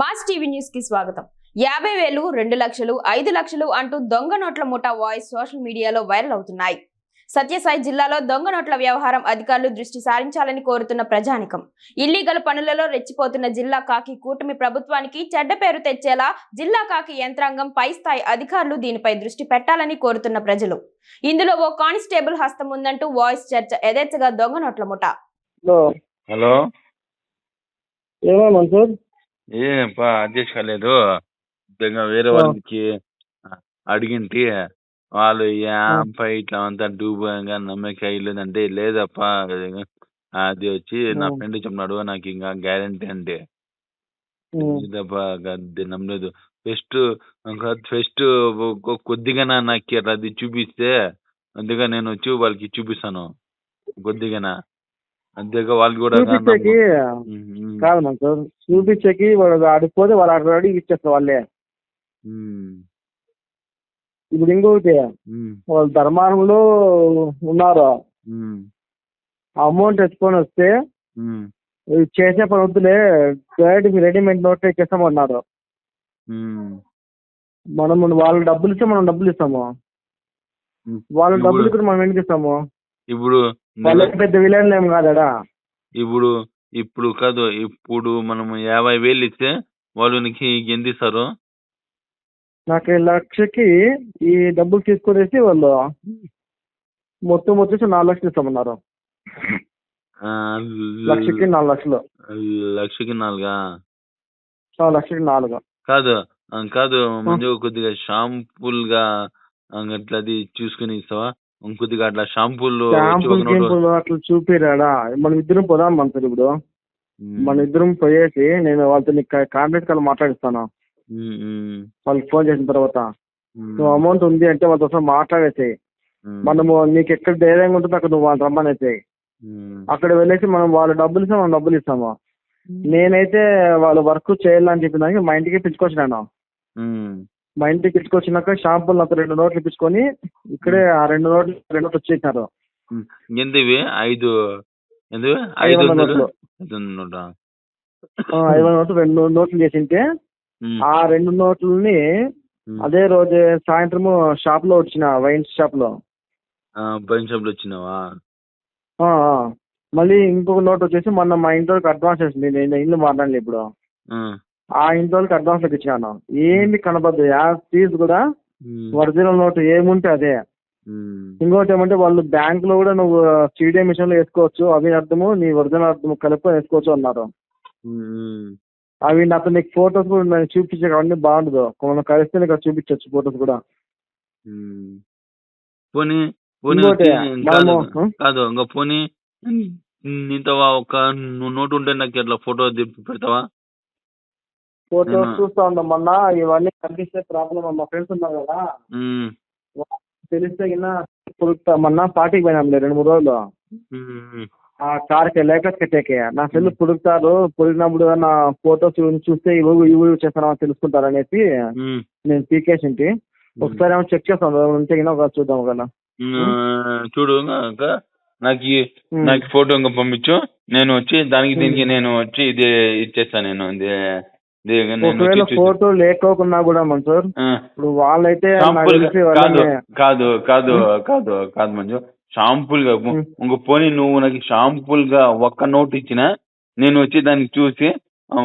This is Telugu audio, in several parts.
మాస్ టీవీ న్యూస్కి స్వాగతం. యాభై వేలు రెండు లక్షలు ఐదు లక్షలు అంటూ దొంగ నోట్ల ముఠా వాయిస్ సోషల్ మీడియాలో వైరల్ అవుతున్నాయి. సత్యసాయి జిల్లాలో దొంగ నోట్ల వ్యవహారం అధికారులు దృష్టి సారించాలని కోరుతున్న ప్రజానికం. ఇల్లీగల్ పనులలో రెచ్చిపోతున్న జిల్లా కాకి కూటమి ప్రభుత్వానికి చెడ్డ పేరు తెచ్చేలా జిల్లా కాకి యంత్రాంగం పై స్థాయి అధికారులు దీనిపై దృష్టి పెట్టాలని కోరుతున్న ప్రజలు. ఇందులో ఓ కానిస్టేబుల్ హస్తం ఉందంటూ వాయిస్ చర్చ యథేచ్ఛగా దొంగ నోట్ల ముఠా హలో. హలో. ఏమో మన్సూర్. ఏపా అడ్జస్ట్ కాలేదు. ఇంకా వేరే. వాళ్ళకి అడిగింటి వాళ్ళు ఏంపా ఇట్లా అంతా డూబుగా నమ్మకాయ లేదంటే లేదప్పా అది వచ్చి నా. ఫ్రెండ్ చెప్పినాడు నాకు ఇంకా గ్యారంటీ అంటే. అది నమ్మలేదు. ఫస్ట్ ఫస్ట్ కొద్దిగా నాకు అది చూపిస్తే అందుగా నేను వచ్చి వాళ్ళకి చూపిస్తాను. కొద్దిగా అంతేగా వాళ్ళు కూడా చూపించేకి కాదు మన్సూర్ చూపించేకి వాడు ఆడిపోతే వాళ్ళు అడిగి ఇచ్చేస్తారు వాళ్ళే. ఇప్పుడు ఇంకొకటి వాళ్ళు ధర్మారంలో ఉన్నారు అమౌంట్ ఎత్తుకొని వస్తే చేసే పని వద్దులే డైరెక్ట్ రెడీమేడ్ నోట్ ఇచ్చేస్తామన్నారు. మనం వాళ్ళు డబ్బులు ఇస్తే మనం డబ్బులు ఇస్తాము. వాళ్ళ డబ్బులు ఇక్కడ మనం ఎందుకు ఇస్తాము? ఇప్పుడు వాళ్ళకి పెద్ద విలన్లు ఏం కాదా ఇప్పుడు ఇప్పుడు కాదు ఇప్పుడు మనం యాభై వేలు ఇస్తే వాళ్ళు నీకు ఎంత ఇస్తారు? నాకు లక్షకి ఈ డబ్బులు తీసుకొనేసి వాళ్ళు మొత్తం వచ్చేసి నాలుగు లక్షలు ఇస్తామన్నారు. లక్షకి నాలుగు లక్షలు. లక్షకి నాలుగా? లక్షకి నాలుగు. కాదు కాదు మంచిగా కొద్దిగా షాంపూల్గా ఆ, అట్లా అది చూసుకుని ఇస్తావా? కొద్దిగా అట్లా షాంపూలు అట్లా చూపిరాడా? మనం ఇద్దరం పోదాం మన ఇప్పుడు. మన ఇద్దరం పోయేసి నేను వాళ్ళతో నీకు కాంటాక్ట్ కాల్ మాట్లాడిస్తాను. వాళ్ళకి ఫోన్ చేసిన తర్వాత. నువ్వు అమౌంట్ ఉంది అంటే వాళ్ళతో మాట్లాడేసేయి. ఉమ్, మనము నీకు ఎక్కడ ధైర్యంగా ఉంటుందో అక్కడ నువ్వు వాళ్ళు రమ్మనేసేయి. ఉమ్, అక్కడ వెళ్ళేసి మనం వాళ్ళ డబ్బులు ఇస్తాం మనం డబ్బులు ఇస్తాము. నేనైతే వాళ్ళు వర్క్ చేయాలని చెప్పిన దానికి మా ఇంటికి పిలుచుకొచ్చినాను. మా ఇంటికి పిలుచుకొచ్చినాక షాంపూలు నాకు రెండు నోట్లు ఇప్పించుకొని ఇక్కడే ఆ రెండు నోట్లు రెండు నోట్లు వచ్చేసినారు. ఇవి ఐదు? ఐదు ఐదు వందల నోట్లు. ఐదు వందల నోటా? ఆ, ఐదు వందల నోట్లు రెండు నోట్లు చేసింటే ఉమ్, ఆ రెండు నోట్లని ఉమ్. అదే రోజు సాయంత్రము షాప్లో వచ్చిన వైన్ షాప్లో ఆ, వైన్ షాప్లో వచ్చినావా? ఆ, ఆ. మళ్ళీ ఇంకొక నోట్ వచ్చేసి మొన్న మా ఇంటి వాళ్ళకి అడ్వాన్స్ వేసింది నేను ఇల్లు మాట్లాడలే ఇప్పుడు. ఆ, ఆ ఇంటి వాళ్ళకి అడ్వాన్స్ లెక్క ఇచ్చినాను. ఏమి కనపడదు యా ఫీజు కూడా ఒరిజినల్ నోట్ ఏముంటే అదే. ఇంకోటి ఏమంటే వాళ్ళు బ్యాంక్లో కూడా నువ్వు సిడిఎం మిషన్లో వేసుకోవచ్చు. అవి అర్థము నీ ఒరిజినల్ అర్థము కలిపి వేసుకోవచ్చు అన్నారు. అవి నాతో నీకు ఫొటోస్ కూడా నేను చూపించే అవన్నీ బాగుండదు. మనం కలిస్తే నీకు చూపించవచ్చు ఫొటోస్ కూడా. పోనీ కాదు ఇంకా పోనీ నీతో ఒక నోటు ఉంటే నాకు ఇట్లా ఫోటో పెడతావా? ఫొటోస్ చూస్తా ఉంటాం మొన్న ఇవన్నీ కనిపిస్తే ప్రాబ్లం మా ఫ్రెండ్స్ ఉన్నారు కదా. తెలిస్తే కింద మొన్న పార్టీకి పోయినాంలే రెండు మూడు రోజులు. ఆ కార్కి లేకస్ కట్టేకే నా సెల్ పుడుగుతారు పుడిగినప్పుడు నా ఫొటోస్ చూస్తే ఇవి ఇవి చేస్తారని తెలుసుకుంటారు అనేసి నేను పీకేసింటి ఒకసారి ఏమో చెక్ చేస్తాను ఉంటే కింద ఒకసారి చూద్దాం ఒకవేళ. ఉమ్, చూడు నాకు. నాకు ఫోటో ఇంకా పంపించు. నేను వచ్చి దానికి దీనికి నేను వచ్చి ఇది ఇచ్చేస్తాను నేను. ఇది ఇది నేను ఒకవేళ ఫోటో లేకోకున్నా కూడా మన్సూర్. ఇప్పుడు వాళ్ళైతే కాదు కాదు కాదు కాదు కాదు మంజు. షాంపుల్గా. ఇంక పోనీ నువ్వు నాకు షాంపుల్గా ఒక్క నోట్ ఇచ్చిన నేను వచ్చి దాన్ని చూసి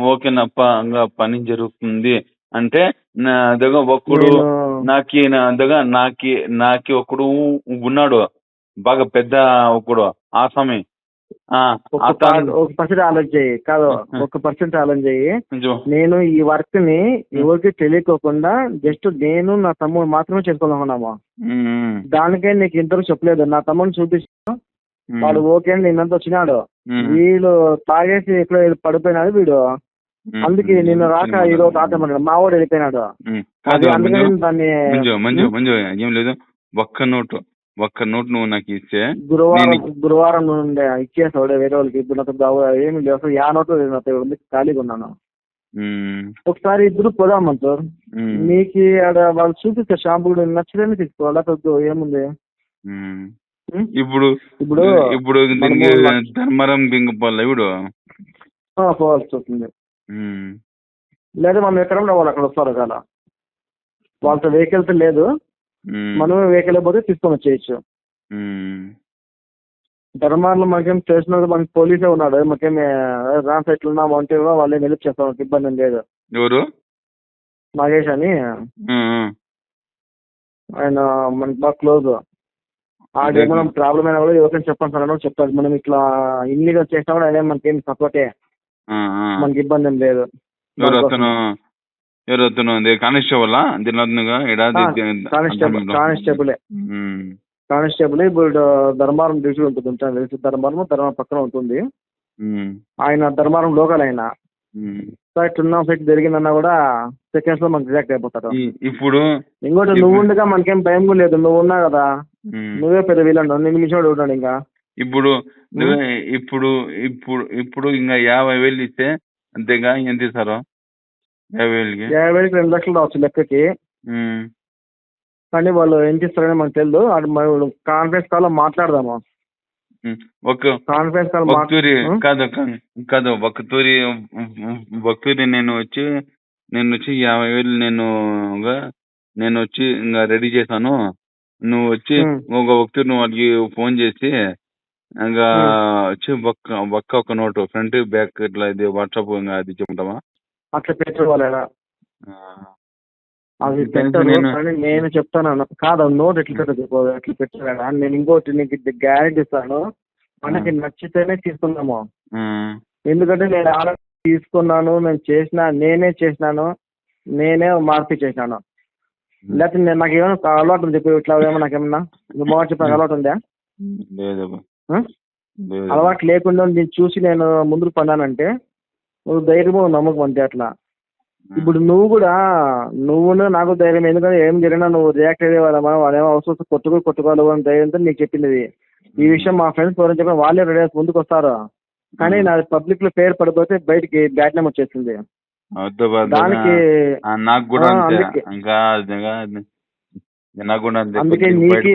ఓకేనప్ప ఇంకా పని జరుగుతుంది అంటే నా దగ్గర ఒక్కడు నాకి నా దగ్గర నాకి నాకి ఒకడు ఉన్నాడు. బాగా పెద్ద ఒకడు ఆసామి. ఆ, ఒక పర్సెంట్ ఆలోచన చెయ్యి కాదు. ఒక పర్సెంట్ ఆలోచన చెయ్యి కొంచెం. నేను ఈ వర్క్ని ఎవరికి తెలియకోకుండా జస్ట్ నేను నా తమ్ముడు మాత్రమే చేసుకోవాలనుకున్నాము. దానికే నీకు ఇంతవరకు చెప్పలేదు. నా తమ్ముడిని ఉమ్, వాడు ఓకే అని నిన్నంత వచ్చినాడు. వీళ్ళు తాగేసి ఎక్కడ పడిపోయినాడు వీడు. అందుకే నిన్న రాక ఈ రోజు రాకమన్నాడు మా వాడు వెళ్ళిపోయినాడు. అందుకని దాన్ని మంజు మంజు ఏం లేదు. ఒక్క నోటు. ఒక్క నోట్ నువ్వు నాకు ఇస్తే గురువారం గురువారం నుండి ఇచ్చేసాడు వేరే వాళ్ళకి ఇప్పుడు నాకు ఏమి లేదు అసలు యా నోటు లేదు ఉంది ఖాళీగా ఉన్నాను. ఒకసారి ఇద్దరు పోదాం సార్. మీకు ఆడ వాళ్ళు చూపిస్తే షాంపూ కూడా నచ్చదని తీసుకోవాలా కొద్దు ఏముంది? ఇప్పుడు ఇప్పుడు ఇప్పుడు దీనికి ధర్మరం దింగపోవాలి ఇప్పుడు ఆ, పోవాల్సి వస్తుంది. లేదా మనం ఎక్కడ వాళ్ళు అక్కడ వస్తారు కదా వాళ్ళతో వెహికల్స్ లేదు. మనమే వెహికల్ పోతే తీసుకొని వచ్చేయచ్చు. ఉమ్, ధర్మార్లో మనకేం తెలిసిన మనకి పోలీసే ఉన్నాడు. మాకేం రాన్ సైట్లు ఉన్నాము అంటే కూడా వాళ్ళని హెల్ప్ చేస్తాం ఇబ్బంది లేదు. ఎవరు? నాగేష్ అని. ఆయన మనకి బాగా క్లోజ్. ఆడేమో ప్రాబ్లం అయినా కూడా ఎవరికైనా చెప్పండి సార్ అని చెప్తారు. మనం ఇట్లా ఇల్లీగా చేసినా కూడా ఆయన మనకేం సపోర్టే. మనకి ఇబ్బంది ఏం లేదు. ఎవరు అతను ఎవరు అతను అదే కానిస్టేబుల్ ఆ, కానిస్టేబుల్. కానిస్టేబులే కానిస్టేబుల్ ఇప్పుడు ధర్మారం డ్యూటీ ఉంటుంది ఉంటాను తెలిసి? ధర్మారం ధర్మం పక్కన ఉంటుంది. ఆయన ధర్మారం లోకల్ ఆయన సైట్ ఉన్న సైట్ జరిగిందన్నా కూడా సెకండ్స్లో మనకి రియాక్ట్ అయిపోతారు. ఇప్పుడు ఇంకోటి నువ్వు ఉండగా మనకేం భయం కూడా లేదు. నువ్వు ఉన్నావు కదా. నువ్వే పెద్ద వీళ్ళండు నేను మిషన్ ఉంటాడు ఇంకా? ఇప్పుడు ఇప్పుడు ఇప్పుడు ఇప్పుడు ఇంకా యాభై వేలు ఇస్తే అంతేగా? ఎంత ఇస్తారు యాభై వేలకి యాభై వేలకి రెండు లక్షలు రావచ్చు లెక్కకి. కానీ వాళ్ళు ఏం చేస్తారని మనకు తెలియదు అది మనం కాన్ఫరెన్స్ కాల్లో మాట్లాడదాము. ఒక కాన్ఫరెన్స్ కాల్ భక్తూరి కాదు కాదు, భక్తూరి భక్తూరి నేను వచ్చి నేను వచ్చి యాభై వేలు నేను నేను వచ్చి ఇంకా రెడీ చేశాను. నువ్వు వచ్చి. ఒక భక్తుడు నువ్వు వాళ్ళకి ఫోన్ చేసి ఇంకా వచ్చి బక్క బక్క ఒక నోటు ఫ్రంట్ బ్యాక్ ఇట్లా ఇది వాట్సాప్ ఇంకా అది చెప్తావా అట్లా ఈడ. అది నేను- కానీ నేను చెప్తాను. కాదు నోట్ ఎట్లా పెట్టదు చెప్పు, ఎట్లా పెట్టారు ఈడ. నేను ఇంకోటి నీకు గ్యారెంటీ ఇస్తాను మనకి నచ్చితేనే తీసుకుందాము ఉమ్, ఎందుకంటే నేను ఆల్రెడీ తీసుకున్నాను నేను చేసిన నేనే చేసినాను నేనే మార్పు చేసినాను లేకపోతే నేను నాకు ఏమైనా అలవాటు ఉంది చెప్పి ఇట్లా ఏమన్నా నాకేమన్నా నువ్వు మాట చెప్పిన అలవాటు ఉందా? లేదు. అలవాటు లేకుండా నేను చూసి నేను ముందుకు పన్నానంటే నువ్వు ధైర్యము నమ్మకం అంతే అట్లా. ఇప్పుడు నువ్వు కూడా నువ్వు నాకు ధైర్యం ఎందుకంటే ఏం జరిగినా నువ్వు రియాక్ట్ అయ్యే వాళ్ళ మనం వాళ్ళేమో అవసరం కొట్టుకో కొట్టుకోవాలి అని ధైర్యంతో నీకు చెప్పింది. ఇది. ఈ విషయం మా ఫ్రెండ్స్ ఎవరైనా చెప్పిన వాళ్ళే రెడీ ముందుకు వస్తారు. కానీ నా పబ్లిక్లో పేరు పడిపోతే బయటికి బ్యాట్ నేమ్ వచ్చేసింది దానికి నాకు కూడా అందుకే. ఇంకా నాకు కూడా అందుకే నీకి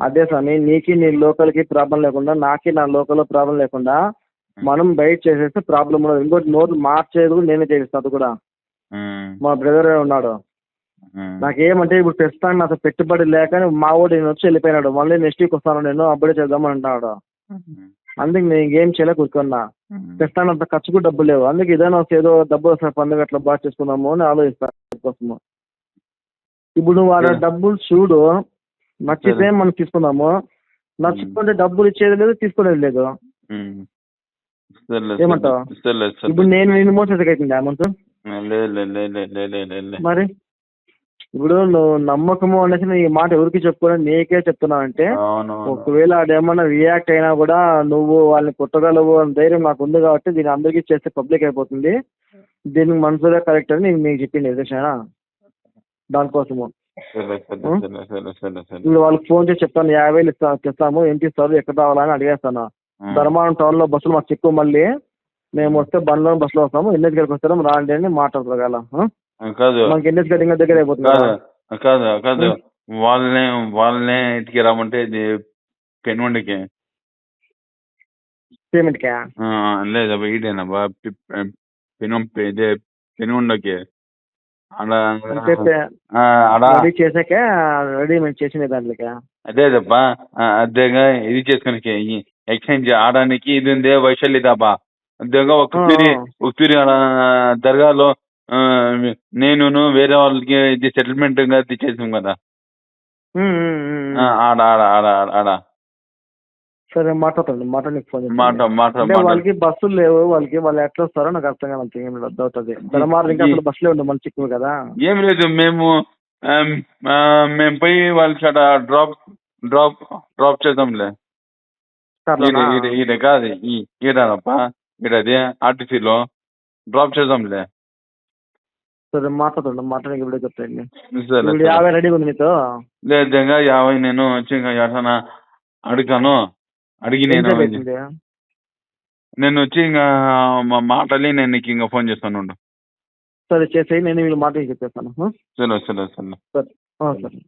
అదే స్వామి నీకి నీ లోకల్కి ప్రాబ్లం లేకుండా నాకి నా లోకల్ ప్రాబ్లం లేకుండా మనం బయట చేసేస్తే ప్రాబ్లం ఉండదు. ఇంకోటి నోరు మార్చేది కూడా నేనే చేపిస్తాను అది కూడా. మా బ్రదర్ ఉన్నాడు. నాకేమంటే ఇప్పుడు ప్రస్తుతానికి నాకు పెట్టుబడి లేక మా వాడు నేను వచ్చి వెళ్ళిపోయినాడు. మళ్ళీ నెక్స్ట్ వీక్ వస్తాను నేను అప్పుడే చేద్దామని అంటున్నాడు. అందుకే నేను ఇంకేం చేయలే కూర్చున్నా. ప్రస్తుతానికి అంత ఖర్చుకు డబ్బులు లేవు. అందుకే ఏదైనా ఏదో డబ్బు వస్తే పండుగ అట్లా బాగా చేసుకుందాము అని ఆలోచిస్తాను కోసము ఇప్పుడు నువ్వు ఆ. డబ్బులు చూడు. నచ్చితే. మనం తీసుకుందాము. నచ్చుకుంటే డబ్బులు ఇచ్చేది లేదు తీసుకునేది లేదు. ఏమంటావు? ఇప్పుడు నేను నేను మోసం అవుతుంది అమౌంట్. మరి ఇప్పుడు నువ్వు నమ్మకము అనేసి ఈ మాట ఎవరికి చెప్పుకోని నీకే చెప్తున్నావు అంటే. ఒకవేళ అదేమన్నా రియాక్ట్ అయినా కూడా నువ్వు వాళ్ళని కొట్టగలవు అని ధైర్యం నాకు ఉంది కాబట్టి దీన్ని అందరికీ చేస్తే పబ్లిక్ అయిపోతుంది దీనికి మనసుగా కరెక్ట్ అని నేను మీకు చెప్పింది ఎదురుసానా దానికోసము. ఇప్పుడు వాళ్ళకి ఫోన్ చేసి చెప్తాను యాభై వేలు ఇస్తా తెస్తాము ఎంత ఇస్తారు ఎక్కడ రావాలని అడిగేస్తాను. ధర్మారం టౌన్లో బస్సులు మాకు చెక్కు మళ్ళీ. మేము వస్తే బండ్లో బస్సులో వస్తాము. ఎన్హెచ్ గడికి వస్తాము రాండి అని మాట్లాడతారు కదా కాదు. మనకి ఎన్హెచ్ గడి ఇంకా దగ్గర అయిపోతుంది కాదు కదా. వాళ్ళనే వాళ్ళనే ఇటుకి రమ్మంటే ఇది పెనుండికి పేమెంట్ కా లేదబ్బా ఈడేనబ్బా పెను ఇదే రెడీ చేసాక రెడీ మేము చేసిన దాంట్లోకి. ఆ, అదేగా ఇది చేసుకునికి ఎక్స్చేంజ్ ఆడడానికి ఇది ఉందే వైశాలి దాబా అదేగా ఒక తిరి ఆ. ఒక తిరి ఆడ దర్గాలో ఆ, నేనును వేరే వాళ్ళకి ఇది సెటిల్మెంట్గా ఇది చేసాం కదా ఆడ ఆడ ఆడ ఆడ సరే మాట్లాడండి మాట్లాడి ఫోన్. మాట మాట వాళ్ళకి బస్సులు లేవు వాళ్ళకి వాళ్ళు ఎట్లా వస్తారో నాకు అర్థం కాదు ఏం అర్థం అవుతుంది ధర్మారం ఇంకా అసలు బస్సులే ఉండవు మన చిక్కు కదా. ఏం లేదు మేము మేము పోయి వాళ్ళకి డ్రాప్ డ్రాప్ డ్రాప్ చేద్దాంలే. సర్లేనా? ఈడ ఈడ కాదు ఈ ఈడనప్ప ఈడది ఆర్టీసీలో డ్రాప్ చేద్దాంలే సరే మాట్లాడండి మాట్లాడి ఇప్పుడే చెప్తాండి సరే ఇప్పుడు సరే. యాభై రెడీగా ఉంది మీతో లేదు యాభై నేను వచ్చి ఇంకా ఎట్లా అడుగుతాను అడిగి నేను ఎంతసేపు అవుతుంది? నేను వచ్చి ఇంకా మా- మాట్లాడి నేను నీకు ఇంకా ఫోన్ చేస్తాను ఉండు. సరే చేసేయి నేను వీళ్ళు మాట్లాడి చెప్పేస్తాను ఆ? సరే సరే సరే సరే ఆ, సరే